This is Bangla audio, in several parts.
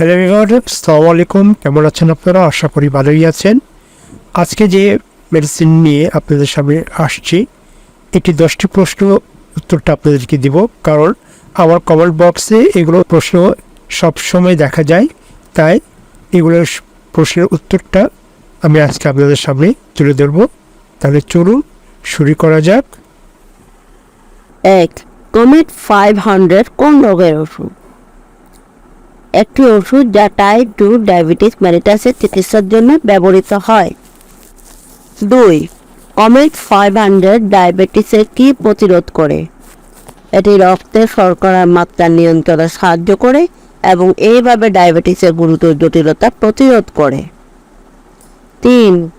হ্যালো এভরিওয়ান আসসালামু আলাইকুম কেমন আছেন আপনারা? আশা করি ভালোই আছেন। আজকে যে মেডিসিন নিয়ে আপনাদের সামনে আসছি, এটি দশটি প্রশ্ন উত্তরটা আপনাদেরকে দিব। কারণ আমার কমেন্ট বক্সে এগুলো প্রশ্ন সব সময় দেখা যায়। তাই এগুলোর প্রশ্নের উত্তরটা আমি আজকে আপনাদের সামনে তুলে ধরবো। তাহলে চলুন শুরু করা যাক। এক, কমেট ফাইভ হান্ড্রেড কোন রোগের ওষুধ? একটি ওষুধ যা টাইপ টু ডায়াবেটিস ম্যারিটাসের চিকিৎসার জন্য ব্যবহৃত হয়। দুই কমেট ফাইভ হান্ড্রেড ডায়াবেটিসের কি প্রতিরোধ করে? এটি রক্তে শর্করার মাত্রা নিয়ন্ত্রণে সাহায্য করে এবং এইভাবে ডায়াবেটিসের গুরুতর জটিলতা প্রতিরোধ করে। তিন,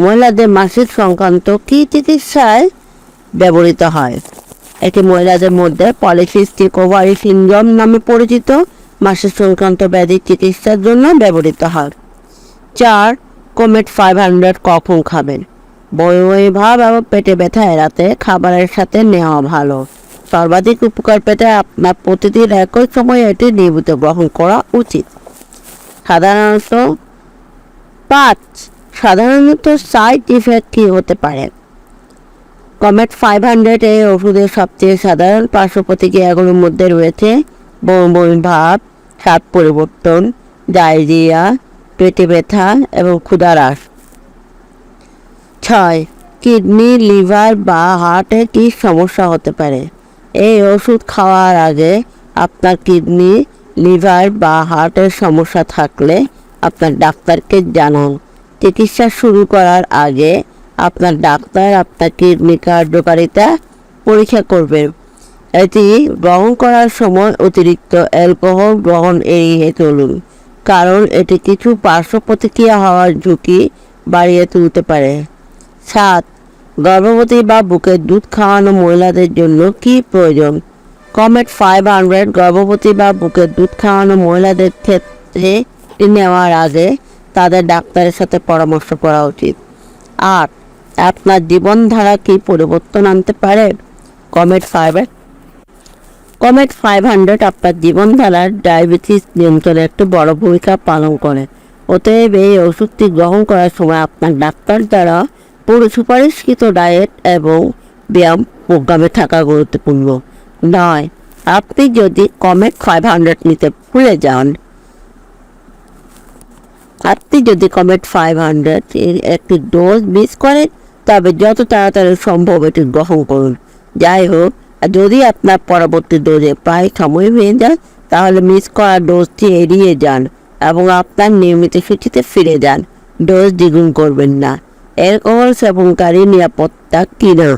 মহিলাদের মাসিক সংক্রান্ত কি চিকিৎসায় ব্যবহৃত হয়? এটি মহিলাদের মধ্যে পলিসিস্টিক ওভারি সিনড্রোম নামে পরিচিত। মাসিক সংক্রান্ত ব্যাধির চিকিৎসার জন্য ব্যবহৃত হয়। চার কোমেট ফাইভ হান্ড্রেড কখন খাবেন? বই ভাব এবং পেটে ব্যথা এড়াতে খাবারের সাথে নেওয়া ভালো। সর্বাধিক উপকার পেতে আপনার প্রতিদিন একই সময়ে এটি নিয়মিত গ্রহণ করা উচিত। সাধারণত পাঁচ, সাধারণত সাইড ইফেক্ট কী হতে পারে? কমেট ফাইভ হান্ড্রেড এই ওষুধের সবচেয়ে সাধারণ পার্শ্ব প্রতিক্রিয়াগুলোর মধ্যে রয়েছে বমি বমি ভাব স্বাদ পরিবর্তন, ডায়রিয়া, পেটে ব্যথা এবং ক্ষুধারাস ছয়, কিডনি, লিভার বা হার্টে কী সমস্যা হতে পারে? এই ওষুধ খাওয়ার আগে আপনার কিডনি, লিভার বা হার্টের সমস্যা থাকলে আপনার ডাক্তারকে জানান। চিকিৎসা শুরু করার আগে আপনার ডাক্তার আপনার কিডনি কার্যকারিতা পরীক্ষা করবেন এটি গ্রহণ করার সময় অতিরিক্ত অ্যালকোহল গ্রহণ এড়িয়ে চলুন, কারণ এটি কিছু পার্শ্ব প্রতিক্রিয়া হওয়ার ঝুঁকি বাড়িয়ে তুলতে পারে। সাত, গর্ভবতী বা বুকের দুধ খাওয়ানো মহিলাদের জন্য কি প্রয়োজন? কমেট ফাইভ হান্ড্রেড গর্ভবতী বা বুকের দুধ খাওয়ানো মহিলাদের ক্ষেত্রে নেওয়ার আগে তাদের ডাক্তারের সাথে পরামর্শ করা উচিত। আট, আপনার জীবনধারা কি পরিবর্তন আনতে পারে? Comet five Comet five hundred আপনার জীবনধারার ডায়াবেটিস নিয়ন্ত্রণে একটি বড় ভূমিকা পালন করে। অতএব এই ওষুধটি গ্রহণ করার সময় আপনার ডাক্তার দ্বারা পুরো সুপারিশকৃত ডায়েট এবং ব্যায়াম প্রোগ্রামে থাকা গুরুত্বপূর্ণ। নয়, আপনি যদি কমেট ফাইভ হান্ড্রেড নিতে ভুলে যান, আপনি যদি কমেট ফাইভ হান্ড্রেড এর একটি ডোজ মিস করেন, তবে যত তাড়াতাড়ি সম্ভব এটি গ্রহণ করুন। যাই হোক যদি আপনার পরবর্তী ডোজে প্রায় সময় হয়ে যান তাহলে মিস করা ডোজটি এড়িয়ে যান এবং আপনার নিয়মিত সূচিতে ফিরে যান। ডোজ দ্বিগুণ করবেন না। অ্যালকোহল সেবনকারী নিরাপত্তা কিনা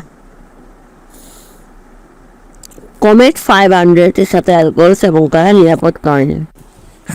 কমেট ফাইভ হান্ড্রেডের সাথে অ্যালকোহল সেবন করা নিরাপদ করেন